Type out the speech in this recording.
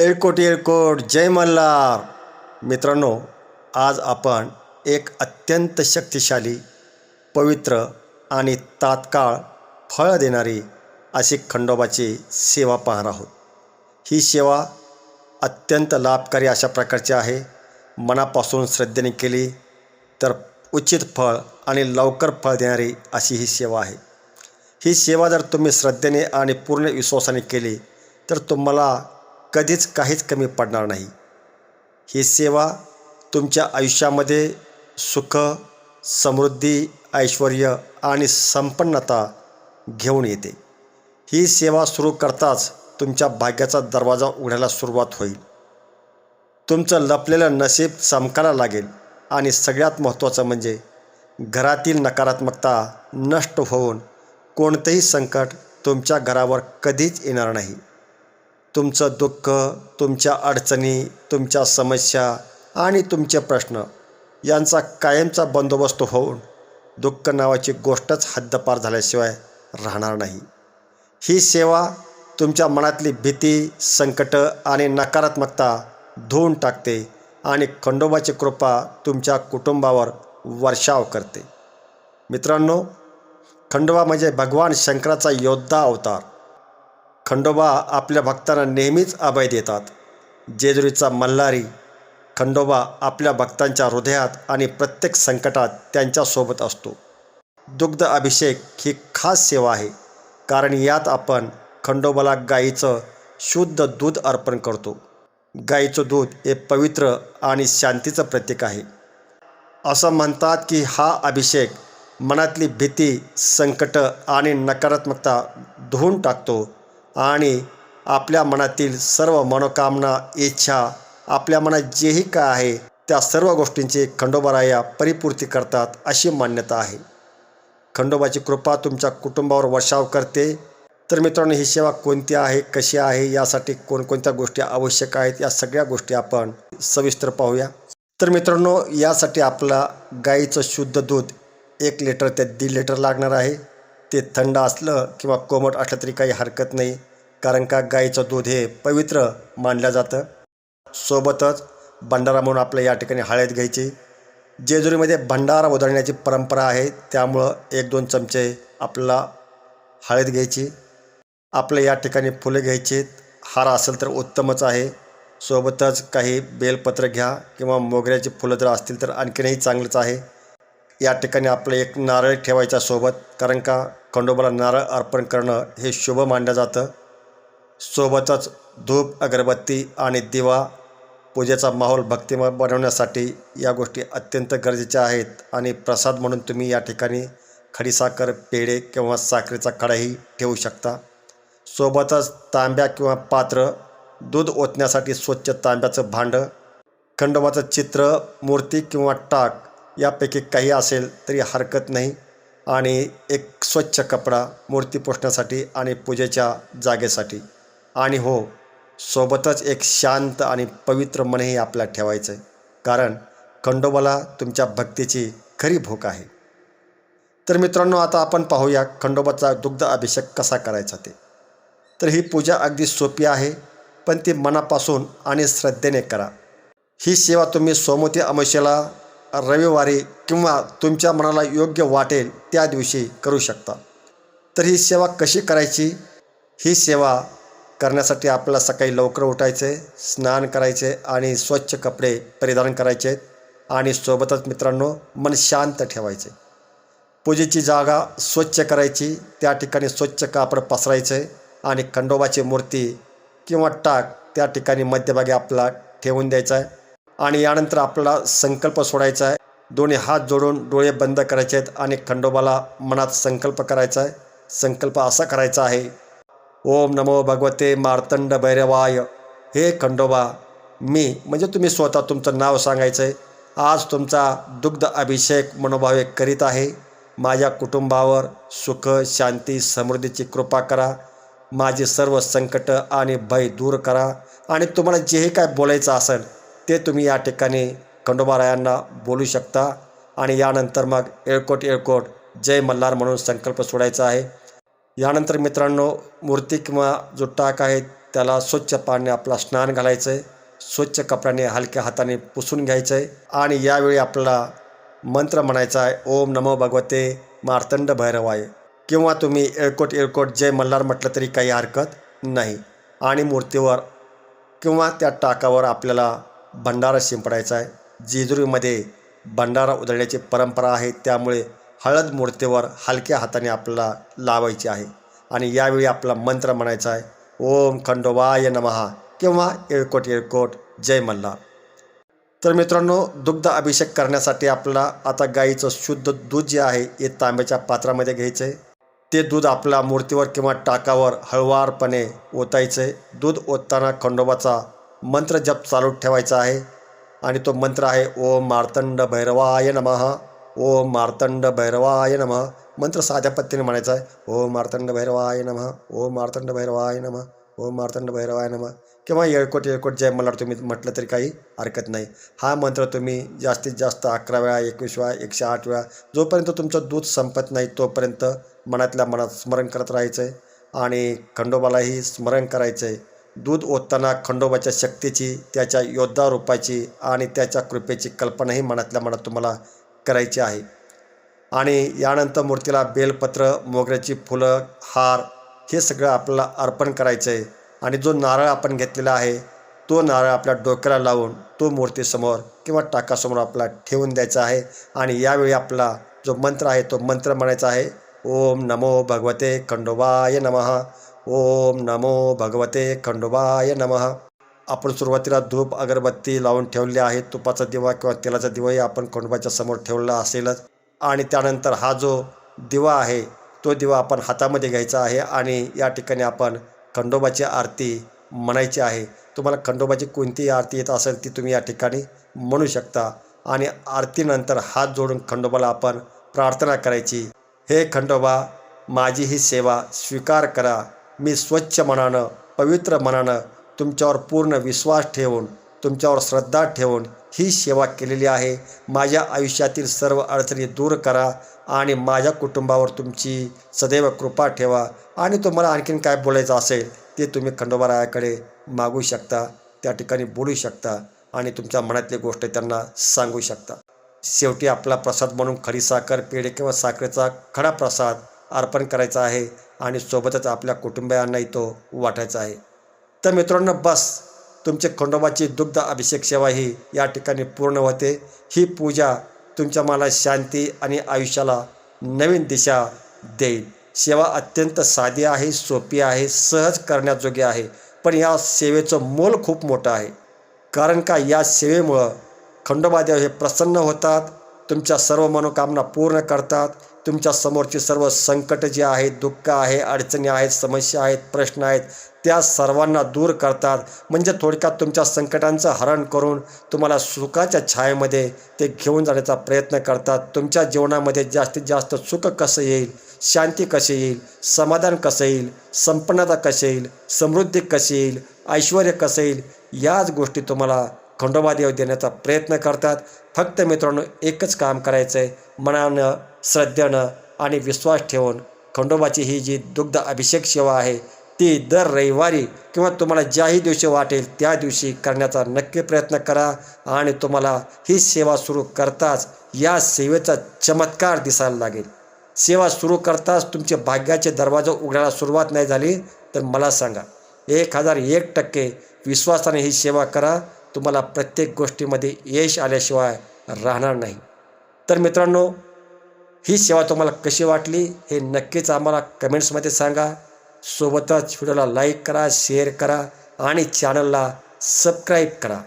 एळकोट एळकोट जय मल्हार. मित्रांनो आज आपण एक अत्यंत शक्तिशाली पवित्र आणि तात्काळ फळ देणारी अशी खंडोबाची सेवा पाहणार आहोत. ही सेवा अत्यंत लाभकारी अशा प्रकारची आहे. मनापासून श्रद्धेने केली तर उचित फळ आणि लवकर फळ देणारी अशी ही सेवा आहे. ही सेवा जर तुम्ही श्रद्धेने आणि पूर्ण विश्वासाने केली तर तुम्हाला कधीच काहीच कमी पडणार नाही. ही सेवा तुमच्या आयुष्यामध्ये सुख समृद्धी ऐश्वर आणि संपन्नता घेऊन येते. ही सेवा सुरू करताच तुमच्या भाग्याचा दरवाजा उघडायला सुरुवात होईल. तुमचं लपलेलं नशीब चमकायला लागेल आणि सगळ्यात महत्त्वाचं म्हणजे घरातील नकारात्मकता नष्ट होऊन कोणतंही संकट तुमच्या घरावर कधीच येणार नाही. तुमचं दुःख तुमच्या अडचणी तुमच्या समस्या आणि तुमचे प्रश्न यांचा कायमचा बंदोबस्त होऊन दुःख नावाची गोष्टच हद्दपार झाल्याशिवाय राहणार नाही. ही सेवा तुमच्या मनातली भीती संकट आणि नकारात्मकता धुवून टाकते आणि खंडोबाची कृपा तुमच्या कुटुंबावर वर्षाव करते. मित्रांनो खंडोबा म्हणजे भगवान शंकराचा योद्धा अवतार. खंडोबा आपल्या भक्तांना नेहमीच अभय देतात. जेजुरीचा मल्हारी खंडोबा आपल्या भक्तांच्या हृदयात आणि प्रत्येक संकटात त्यांच्यासोबत असतो. दुग्ध अभिषेक ही खास सेवा आहे कारण यात आपण खंडोबाला गाईचं शुद्ध दूध अर्पण करतो. गाईचं दूध हे पवित्र आणि शांतीचं प्रतीक आहे. असं म्हणतात की हा अभिषेक मनातली भीती संकट आणि नकारात्मकता धुवून टाकतो. आणि आपल्या मनातील सर्व मनोकामना इच्छा आपल्या मनात जेही काय आहे त्या सर्व गोष्टींची खंडोबाराया परिपूर्ती करतात अशी मान्यता आहे. खंडोबाची कृपा तुमच्या कुटुंबावर वर्षाव करते. तर मित्रांनो ही सेवा कोणती आहे कशी आहे यासाठी कोणकोणत्या गोष्टी आवश्यक आहेत या सगळ्या गोष्टी आपण सविस्तर पाहूया. तर मित्रांनो यासाठी आपला गाईचं शुद्ध दूध एक लिटर ते दीड लिटर लागणार आहे. ते थंड असलं किंवा कोमट असलं तरी काही हरकत नाही कारण का गाईचं दूध हे पवित्र मानलं जातं. सोबतच भंडारा म्हणून आपल्या या ठिकाणी हळद घ्यायची. जेजुरीमध्ये भंडारा उधळण्याची परंपरा आहे त्यामुळं एक दोन चमचे आपल्याला हळद घ्यायची. आपल्या या ठिकाणी फुलं घ्यायची. हार असेल तर उत्तमच आहे. सोबतच काही बेलपत्र घ्या किंवा मोगऱ्याची फुलं जर असतील तर आणखीनही चांगलंच आहे. या ठिकाणी आपलं एक नारळ ठेवायचा सोबत कारण का खंडोबाला नारळ अर्पण करणं हे शुभ मानलं जातं. सोबतच धूप अगरबत्ती आणि दिवा पूजेचा माहोल भक्तिमय बनवण्यासाठी या गोष्टी अत्यंत गरजेच्या आहेत. आणि प्रसाद म्हणून तुम्ही या ठिकाणी खडीसाखर पेढे किंवा साखरेचा कडाही ठेवू शकता. सोबतच तांब्या किंवा पात्र दूध ओतण्यासाठी स्वच्छ तांब्याचं भांडं खंडोबाचं चित्र मूर्ती किंवा टाक यापैकी काही असेल तरी हरकत नाही. आणि एक स्वच्छ कपडा मूर्ती पोषण्यासाठी आणि पूजेच्या जागेसाठी. आणि हो सोबतच एक शांत आणि पवित्र मनही आपल्याला ठेवायचं आहे कारण खंडोबाला तुमच्या भक्तीची खरी भूक आहे. तर मित्रांनो आता आपण पाहूया खंडोबाचा दुग्ध अभिषेक कसा करायचा ते. तर ही पूजा अगदी सोपी आहे पण ती मनापासून आणि श्रद्धेने करा. ही सेवा तुम्ही सोमवती अमावस्येला रविवारी किंवा तुमच्या मनाला योग्य वाटेल त्या दिवशी करू शकता. तर ही सेवा कशी करायची? ही सेवा करण्यासाठी आपल्याला सकाळी लवकर उठायचे स्नान करायचे आणि स्वच्छ कपडे परिधान करायचे आणि सोबतच मित्रांनो मन शांत ठेवायचे. पूजेची जागा स्वच्छ करायची त्या ठिकाणी स्वच्छ कापड पसरायचे आणि खंडोबाची मूर्ती किंवा टाक त्या ठिकाणी मध्यभागी आपला ठेवून द्यायचा. आहे आणि यानंतर आपला संकल्प सोडायचा आहे. दोन्ही हात जोडून डोळे बंद करायचे आहेत आणि खंडोबाला मनात संकल्प करायचा आहे. संकल्प असा करायचा आहे. ओम नमो भगवते मार्तंड भैरवाय. हे खंडोबा मी म्हणजे तुम्ही स्वतः तुमचं नाव सांगायचं आहे. आज तुमचा दुग्ध अभिषेक मनोभावे करीत आहे. माझ्या कुटुंबावर सुख शांती समृद्धीची कृपा करा. माझे सर्व संकट आणि भय दूर करा. आणि तुम्हाला जेही काय बोलायचं असेल ते तुम्ही या ठिकाणी खंडोबारायांना बोलू शकता. आणि यानंतर मग येळकोट येळकोट जय मल्हार म्हणून संकल्प सोडायचा आहे. यानंतर मित्रांनो मूर्ती किंवा जो टाक आहे त्याला स्वच्छ पाण्याने आपला स्नान घालायचं आहे स्वच्छ कपड्याने हलक्या हाताने पुसून घ्यायचं आहे आणि यावेळी आपला मंत्र म्हणायचा आहे ओम नमो भगवते मार्तंड भैरवाय. किंवा तुम्ही एळकोट येळकोट जय मल्हार म्हटलं तरी काही हरकत नाही. आणि मूर्तीवर किंवा त्या टाकावर आपल्याला भंडारा शिंपडायचा आहे. जेजुरीमध्ये भंडारा उधळण्याची परंपरा आहे. त्यामुळे हळद मूर्तीवर हलक्या हाताने आपल्याला लावायची आहे. आणि यावेळी आपला मंत्र म्हणायचा आहे. ओम खंडोबाय नमहा किंवा येळकोट येळकोट जय मल्हार. तर मित्रांनो दुग्ध अभिषेक करण्यासाठी आपल्याला आता गाईचं शुद्ध दूध जे आहे हे तांब्याच्या पात्रामध्ये घ्यायचं आहे. ते दूध आपल्या मूर्तीवर किंवा टाकावर हळवारपणे ओतायचं आहे. दूध ओतताना खंडोबाचा मंत्र जप चालू ठेवायचा आहे. आणि तो मंत्र आहे ओम मार्तंड भैरवाय नमः. ओम मार्तंड भैरवाय नमः. मंत्र साध्या पत्तीने म्हणायचा आहे ओम मार्तंड भैरवाय नमः. ओम मार्तंड भैरवाय नमः. ओम मार्तंड भैरवाय नमः. किंवा येळकोट येळकोट जय मल्हार तुम्ही म्हटलं तरी काही हरकत नाही. हा मंत्र तुम्ही जास्तीत जास्त अकरा वेळा एकवीस वेळा एकशे आठ वेळा जोपर्यंत तुमचं दूध संपत नाही तोपर्यंत मनातल्या मनात स्मरण करत राहायचं आहे आणि खंडोबालाही स्मरण करायचं आहे दूध ओतताना खंडोबाच्या शक्तीची त्याच्या योद्धा रूपाची आणि त्याच्या कृपेची कल्पनाही मनातल्या मनात तुम्हाला करायची आहे. आणि यानंतर मूर्तीला बेलपत्र मोगऱ्याची फुलं हार हे सगळं आपल्याला अर्पण करायचं आहे आणि जो नारळ आपण घेतलेला आहे तो नारळ आपल्या डोक्याला लावून तो मूर्तीसमोर किंवा टाकासमोर आपला ठेवून द्यायचा आहे. आणि यावेळी आपला जो मंत्र आहे तो मंत्र म्हणायचा आहे ओम नमो भगवते खंडोबाय नमः. ओम नमो भगवते खंडोबाय नमः. आपण सुरुवातीला धूप अगरबत्ती लावून ठेवली आहे. तुपाचा दिवा किंवा तेलाचा दिवाही आपण खंडोबाच्या समोर ठेवला असेलच. आणि त्यानंतर हा जो दिवा आहे तो दिवा आपण हातामध्ये घ्यायचा आहे आणि या ठिकाणी आपण खंडोबाची आरती म्हणायची आहे. तुम्हाला खंडोबाची कोणतीही आरती येत असेल ती तुम्ही या ठिकाणी म्हणू शकता. आणि आरतीनंतर हात जोडून खंडोबाला आपण प्रार्थना करायची. हे खंडोबा माझी ही सेवा स्वीकार करा. मी स्वच्छ मनानं पवित्र मनानं तुमच्यावर पूर्ण विश्वास ठेवून तुमच्यावर श्रद्धा ठेवून ही सेवा केलेली आहे. माझ्या आयुष्यातील सर्व अडचणी दूर करा आणि माझ्या कुटुंबावर तुमची सदैव कृपा ठेवा. आणि तुम्हाला आणखीन काय बोलायचं असेल ते तुम्ही खंडोबारायाकडे मागू शकता त्या ठिकाणी बोलू शकता आणि तुमच्या मनातली गोष्ट त्यांना सांगू शकता. शेवटी आपला प्रसाद म्हणून खरी साखर पेढे किंवा साखरेचा खडा प्रसाद अर्पण करायचा आहे. आणि सोबतच आपल्या कुटुंबियांनाही तो वाटायचा आहे. तर मित्रांनो बस. तुमचे खंडोबाची दुग्ध अभिषेक सेवा ही या ठिकाणी पूर्ण होते. ही पूजा तुमच्या मनाला शांती आणि आयुष्याला नवीन दिशा देईल. सेवा अत्यंत साधी आहे सोपी आहे सहज करण्याजोगी आहे. पण या सेवेचं मोल खूप मोठं आहे. कारण का या सेवेमुळं खंडोबादेव हे प्रसन्न होतात तुमच्या सर्व मनोकामना पूर्ण करतात तुमच्या समोरची सर्व संकट जे आहेत दुःख आहे अडचणी आहेत समस्या आहेत प्रश्न आहेत त्या सर्वांना दूर करतात. म्हणजे थोडक्यात तुमच्या संकटांचं हरण करून तुम्हाला सुखाच्या छायेमध्ये ते घेऊन जाण्याचा प्रयत्न करतात. तुमच्या जीवनामध्ये जास्तीत जास्त सुख कसं येईल? शांती कशी येईल? समाधान कसं येईल? संपन्नता कशी येईल? समृद्धी कशी येईल? ऐश्वर कसं येईल? याच गोष्टी तुम्हाला खंडोबादेव देण्याचा प्रयत्न करतात. फक्त मित्रांनो एकच काम करायचं आहे मनानं श्रद्धेनं आणि विश्वास ठेवून खंडोबाची ही जी दुग्ध अभिषेक सेवा आहे ती दर रविवारी किंवा तुम्हाला ज्याही दिवशी वाटेल त्या दिवशी करण्याचा नक्की प्रयत्न करा आणि तुम्हाला ही सेवा सुरू करताच या सेवेचा चमत्कार दिसायला लागेल. सेवा सुरू करताच तुमचे भाग्याचे दरवाजे उघडायला सुरुवात नाही झाली तर मला सांगा एक हजार एक टक्के विश्वासाने ही सेवा करा तुम्हाला प्रत्येक गोष्टीमध्ये यश आल्याशिवाय राहणार नाही. तर मित्रांनो ही सेवा तुम्हाला कशी वाटली हे नक्कीच आम्हाला कमेंट्समध्ये सांगा. सोबतच व्हिडिओला लाईक करा शेअर करा आणि चॅनलला सबस्क्राईब करा.